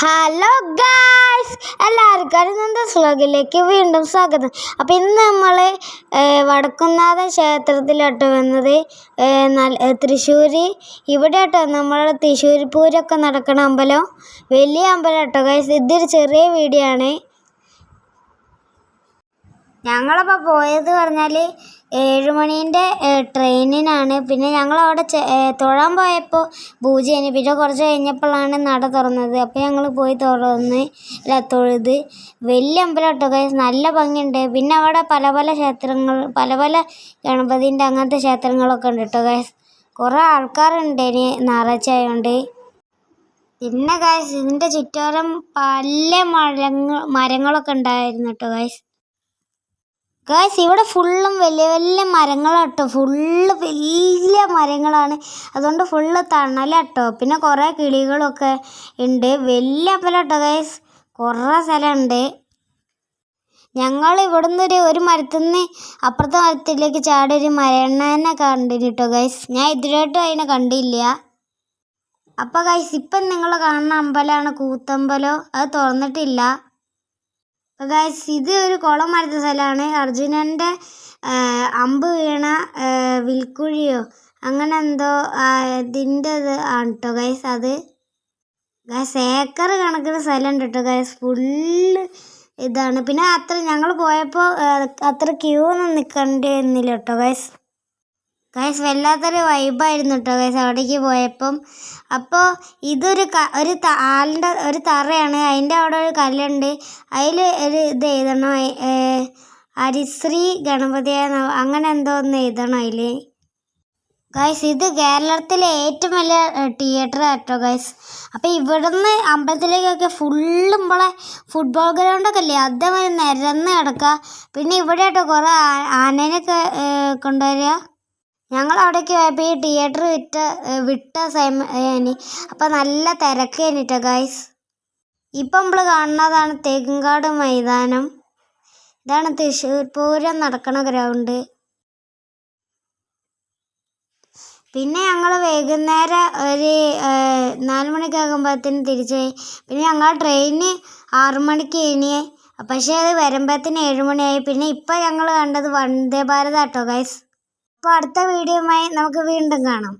Hello guys എല്ലാവർക്കും എന്റെ സ്ലോഗിലേക്ക് വീണ്ടും സ്വാഗതം. അപ്പോൾ ഇന്ന് നമ്മൾ വടക്കുന്നാഥ ക്ഷേത്രത്തിലോട്ട് വന്നത് തൃശ്ശൂർ ഇവിടെ കേട്ടോ നമ്മൾ തൃശ്ശൂർ പൂരമൊക്കെ നടക്കണ അമ്പലം. വലിയ അമ്പലം കേട്ടോ ഗായ്സ് ഇതൊരു ചെറിയ വീഡിയോ ആണ്. ഞങ്ങളപ്പോൾ പോയത് പറഞ്ഞാൽ ഏഴുമണീന്റെ ട്രെയിനിനാണ്. പിന്നെ ഞങ്ങൾ അവിടെ തൊഴാൻ പോയപ്പോൾ പൂജയാണ് പിന്നെ കുറച്ച് കഴിഞ്ഞപ്പോഴാണ് നട തുറന്നത്. അപ്പോൾ ഞങ്ങൾ പോയി തുറന്ന് തൊഴുത്. വലിയ അമ്പലം ഗൈസ് നല്ല ഭംഗിയുണ്ട്. പിന്നെ അവിടെ പല പല ക്ഷേത്രങ്ങൾ പല പല ഗണപതിന്റെ അങ്ങനത്തെ ക്ഷേത്രങ്ങളൊക്കെ ഉണ്ട് കേട്ടോ ഗൈസ് കുറേ ആൾക്കാരുണ്ട് ഇനി ഞായറാഴ്ച ആയതുകൊണ്ട് പിന്നെ ഗൈസ് ഇതിന്റെ ചുറ്റോരം പല മരങ്ങൾ മരങ്ങളൊക്കെ ഉണ്ടായിരുന്നു കേട്ടോ ഗൈസ് ഗായ്സ് ഇവിടെ ഫുള്ളും വലിയ വലിയ മരങ്ങളാട്ടോ. ഫുള്ള് വലിയ മരങ്ങളാണ്. അതുകൊണ്ട് ഫുള്ള് തണലാട്ടോ. പിന്നെ കുറേ കിളികളൊക്കെ ഉണ്ട്. വലിയ അമ്പലാട്ടോ ഗായ്സ് കുറേ സ്ഥലമുണ്ട്. ഞങ്ങൾ ഇവിടുന്ന് ഒരു ഒരു മരത്തിൽ നിന്ന് അപ്പുറത്തെ മരത്തിലേക്ക് ചാടി ഒരു മരണനെ കണ്ടിന് കേട്ടോ ഗൈസ് ഞാൻ ഇതിലോട്ടും അതിനെ കണ്ടില്ല. അപ്പോൾ ഗൈസ് ഇപ്പം നിങ്ങൾ കാണുന്ന അമ്പലമാണ് കൂത്തമ്പലോ. അത് തുറന്നിട്ടില്ല. ഗൈസ് ഇത് ഒരു കുളം മരത്ത സ്ഥലമാണ്. അർജുനന്റെ അമ്പ് വീണ വിൽക്കുഴിയോ അങ്ങനെ എന്തോ ഇതിന്റെ ഇത് ആണ് കേട്ടോ ഗൈസ് അത്. ഗൈസ് ഏക്കർ കണക്കിന് സ്ഥലമുണ്ട് കേട്ടോ ഗൈസ് ഫുള്ള് ഇതാണ്. പിന്നെ അത്ര ഞങ്ങൾ പോയപ്പോൾ അത്ര ക്യൂ ഒന്നും നിൽക്കേണ്ടി വന്നില്ല കേട്ടോ ഗൈസ് ഗൈസ് വല്ലാത്തൊരു വൈബായിരുന്നു കേട്ടോ ഗൈസ് അവിടേക്ക് പോയപ്പം. അപ്പോൾ ഇതൊരു ക ഒരു ആലിന്റെ ഒരു തറയാണ്. അതിന്റെ അവിടെ ഒരു കല്ലുണ്ട്. അതിൽ ഒരു ഇത് എഴുതണം. ഹരിശ്രീ ഗണപതിയായ അങ്ങനെ എന്തോ ഒന്ന് എഴുതണം അതിൽ ഗൈസ് ഇത് കേരളത്തിലെ ഏറ്റവും വലിയ തിയേറ്റർ ആട്ടോ ഗൈസ്. അപ്പോൾ ഇവിടുന്ന് അമ്പലത്തിലേക്കൊക്കെ ഫുള്ളും നമ്മളെ ഫുട്ബോൾ ഗ്രൗണ്ടൊക്കെ അല്ലേ അതേമാതിരി നിരന്ന് കിടക്കുക പിന്നെ ഇവിടെ ആട്ടോ കുറേ ആനേനൊക്കെ കൊണ്ടുവരിക ഞങ്ങൾ അവിടേക്ക് പോയപ്പോൾ ഈ തിയേറ്റർ വിറ്റ വിട്ട സമയം അപ്പോൾ നല്ല തിരക്ക് കഴിഞ്ഞിട്ടോ ഗൈസ് ഇപ്പം നമ്മൾ കാണുന്നതാണ് തേക്കുംകാട് മൈതാനം. ഇതാണ് തൃശ്ശൂർ പൂരം നടക്കണ ഗ്രൗണ്ട് പിന്നെ ഞങ്ങൾ വൈകുന്നേരം ഒരു നാല് മണിക്കാകുമ്പോഴത്തേന് തിരിച്ചു പോയി. പിന്നെ ഞങ്ങൾ ട്രെയിന് ആറു മണിക്ക് ഇനി പക്ഷേ അത് വരുമ്പോഴത്തേന് ഏഴ് മണിയായി. പിന്നെ ഇപ്പം ഞങ്ങൾ കണ്ടത് വന്ദേ ഭാരത് ആട്ടോ ഗൈസ് അപ്പോൾ അടുത്ത വീഡിയോയുമായി നമുക്ക് വീണ്ടും കാണാം.